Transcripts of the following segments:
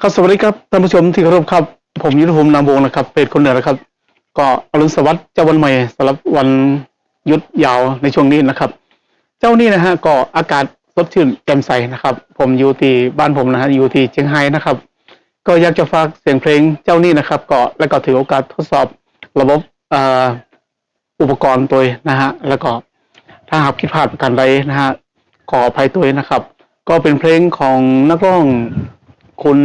ครับสวัสดีครับท่านผู้ชมที่เคารพครับ ผมยุทธภูมินามวงนะครับเป็นคนเหนือนะครับ ก็อรุณสวัสดิ์เจ้าวันใหม่สำหรับวันยุดยาวในช่วงนี้นะครับ เจ้านี่นะฮะก็อากาศสดชื่นแจ่มใสนะครับ ผมอยู่ที่บ้านผมนะฮะอยู่ที่เชียงไฮ้นะครับ ก็อยากจะฝากเสียงเพลงเจ้านี่นะครับ ก็แล้วก็ถือโอกาสทดสอบระบบอุปกรณ์ตัวนะฮะแล้วก็ถ้าหากผิดพลาดประการใดนะฮะขออภัยตัวนะครับ ก็เป็นเพลงของนักร้อง คุณ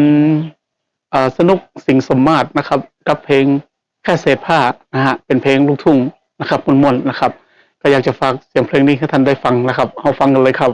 สนุกสิงสมมาตรนะครับ กับเพลงแค่เศษผ้านะฮะเป็นเพลงลูกทุ่งนะครับมวนๆนะครับ ก็อยากจะฝากเสียงเพลงนี้ให้ท่านได้ฟังนะครับเอาฟังกันเลยครับ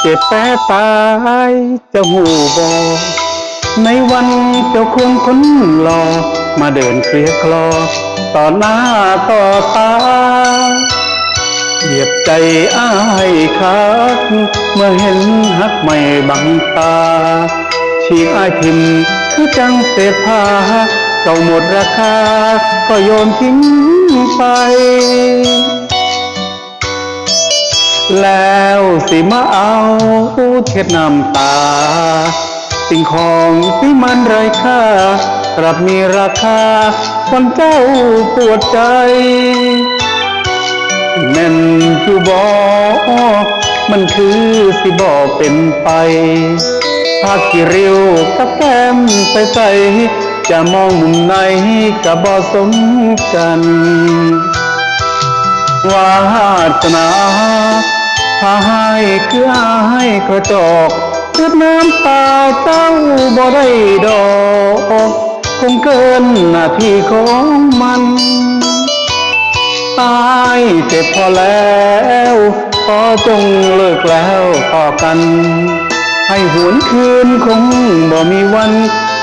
เจ็บแป้ตายจะหูบอในวันเจ้าคุณคนหลอมาเดินเคลียคลอ ต่อหน้าต่อตาเหยียบใจอ้ายคักเมื่อเห็นฮักไม่บังตาฉีกอ้ายทิมคือจังเศษผ้าเก่าหมดราคา ก็โยนทิ้งไป แล้วสิมาเอาเช็ดน้ำตา สิ่งของที่มันไร้ค่ากลับมีราคาคนเจ้าปวดใจแม่นอยู่บอมันคือสิบอเป็นไปภาคีริวกับแก้มไปใสจะมองมุมไหนกับบอสมกัน วาสนาพาให้คืออายกระจอกเลือดน้ำตาเจ้าบ่ได้ดอกคงเกินหน้าที่ของมัน ตายเจ็บพอแล้วขอจงเลิกแล้วต่อกัน ให้หวนคืนคงบ่มีวัน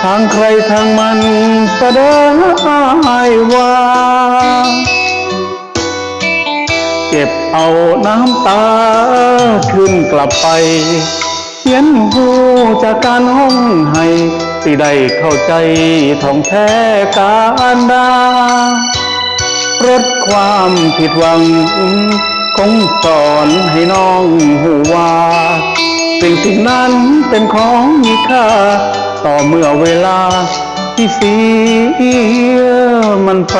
ทางใครทางมันแสดงอายว่า เก็บเอาน้ำตาขึ้นกลับไปเขียนหูจากการห้องให้ที่ได้เข้าใจท่องแท้การดารดความผิดหวังคงสอนให้น้องหูว่าสิ่งสิ่งนั้นเป็นของมีค่า ต่อเมื่อเวลาที่เสียมันไป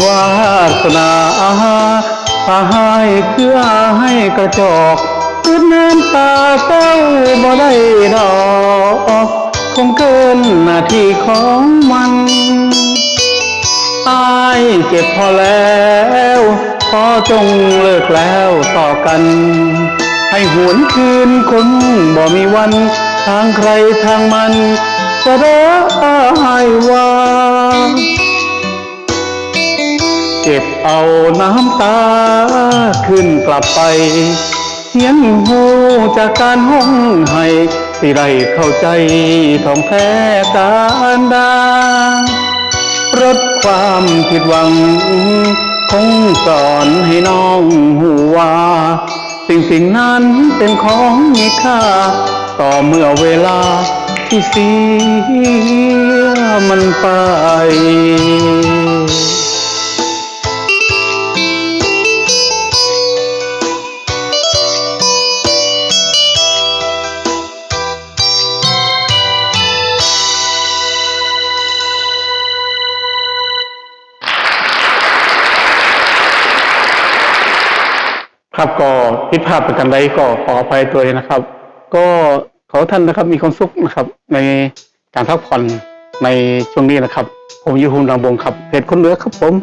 วาสนาพาให้คือให้กระจอกเลือน้ำตาเต้าบ่ได้ดอกคงเกินหน้าที่ของมันตายเจ็บพอแล้วขอจงเลิกแล้วต่อกัน ให้หวนคืนคนบ่มีวัน ทางใครทางมันจะได้ว่า เก็บเอาน้ำตาขึ้นกลับไปเขียนหูจากการห้องให้สิได้เข้าใจท่องแท้การดารดความผิดหวัง คงสอนให้น้องหูว่าสิ่งสิ่งนั้นเป็นของมีค่า ต่อเมื่อเวลาที่เสียมันไป ครับ ก็ผิดพลาดประกันใดก็ขออภัยตัวเองนะครับ ก็ขอท่านนะครับมีความสุขนะครับ ในการพักผ่อนในช่วงนี้นะครับ ผมยูฮูนดังบงครับเพจคนเหลือครับผม